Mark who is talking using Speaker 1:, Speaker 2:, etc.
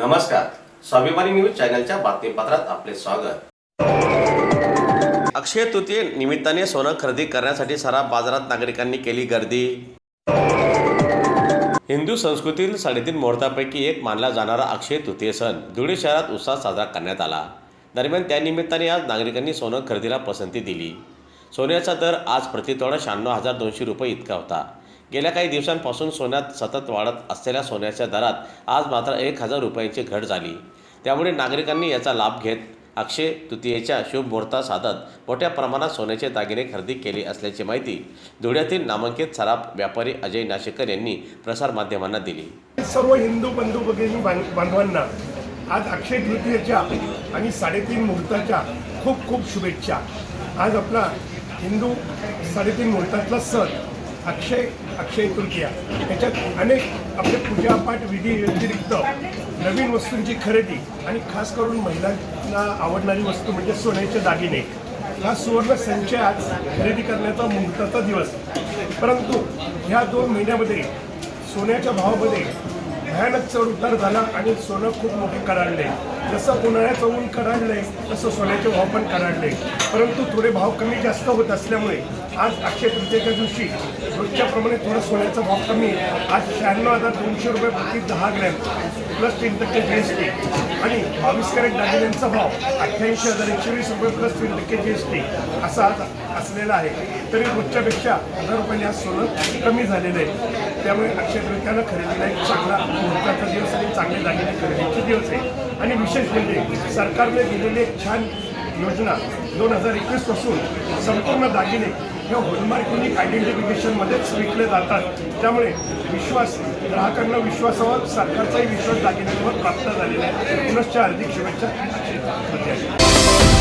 Speaker 1: नमस्कार. स्वाभिमानी न्यूज चॅनलच्या बातमीपत्रात आपले स्वागत. अक्षय तृतीये निमित्ताने सोनं खरेदी करण्यासाठी सराफ बाजारात नागरिकांनी केली गर्दी. हिंदू संस्कृतीतील साडेतीन मुहूर्तापैकी एक मानला जाणारा अक्षय तृतीय सण धुळे शहरात उत्साहात साजरा करण्यात आला. दरम्यान त्यानिमित्ताने आज नागरिकांनी सोनं खरेदीला पसंती दिली. सोन्याचा दर आज प्रतितोडा शहाण्णव हजार दोनशे रुपये इतका होता. गेल्या काही दिवसांपासून सोन्यात सतत वाढत असलेल्या सोन्याच्या दरात आज मात्र एक हजार रुपयांची घट झाली. त्यामुळे नागरिकांनी याचा लाभ घेत अक्षय तृतीयेच्या शुभ मुहूर्तात साधत मोठ्या प्रमाणात सोन्याचे दागिने खरेदी केली असल्याची माहिती धुळ्यातील नामांकित सराफ व्यापारी अजय नाशिकर यांनी प्रसारमाध्यमांना दिली.
Speaker 2: सर्व हिंदू बंधू भगिनी बांधवांना आज अक्षय तृतीयेच्या आणि साडेतीन मुहूर्ताच्या खूप खूप शुभेच्छा. आज आपला हिंदू साडेतीन मुहूर्तातला सण अक्षय अक्षय तृतीया. याच्यात अनेक आपले पूजापाठ विधी व्यतिरिक्त नवीन वस्तूंची खरेदी आणि खास करून महिलांना आवडणारी वस्तू म्हणजे सोन्याचे दागिने. हा सुवर्ण संचय आज खरेदी करण्याचा मुहूर्ताचा दिवस. परंतु ह्या दोन महिन्यामध्ये सोन्याच्या भावामध्ये भयानक चढ उतार झाला आणि सोनं खूप मोठे कडाडले जसं उन्हाळ्याचं ऊन कडाडलंय तसं सोन्याचे भाव पण कडाडले परंतु थोडे भाव कमी जास्त होत असल्यामुळे आज अक्षय तृतीयेच्या दिवशी रोजच्याप्रमाणे थोडं सोन्याचा भाव कमी. आहे. आज शहाण्णव हजार दोनशे रुपये प्रति दहा ग्रॅम प्लस तीन टक्के जी एस टी. आणि बावीस कॅरेट दागिन्यांचा भाव अठ्ठ्याऐंशी हजार एकशे वीस रुपये प्लस तीन टक्के जी एस टी असा आज असलेला आहे. तरी रोजच्यापेक्षा हजार रुपये आज सोनं कमी झालेलं आहे. त्यामुळे अक्षय तृतीयाला खरेदीला एक चांगला मुहूर्ताचा दिवस आणि चांगले दागिने खरेदीचे दिवस आहे. आणि विशेष म्हणजे सरकारने दिलेली एक छान योजना दोन हजार एकवीसपासून संपूर्ण दागिने हे होलमार्क युनिक आयडेंटिफिकेशनमध्येच विकले जातात. त्यामुळे विश्वास ग्राहकांना विश्वासावर सरकारचाही विश्वास दागिन्यांवर प्राप्त झालेला आहे. पुनश्च हार्दिक शुभेच्छा अक्षय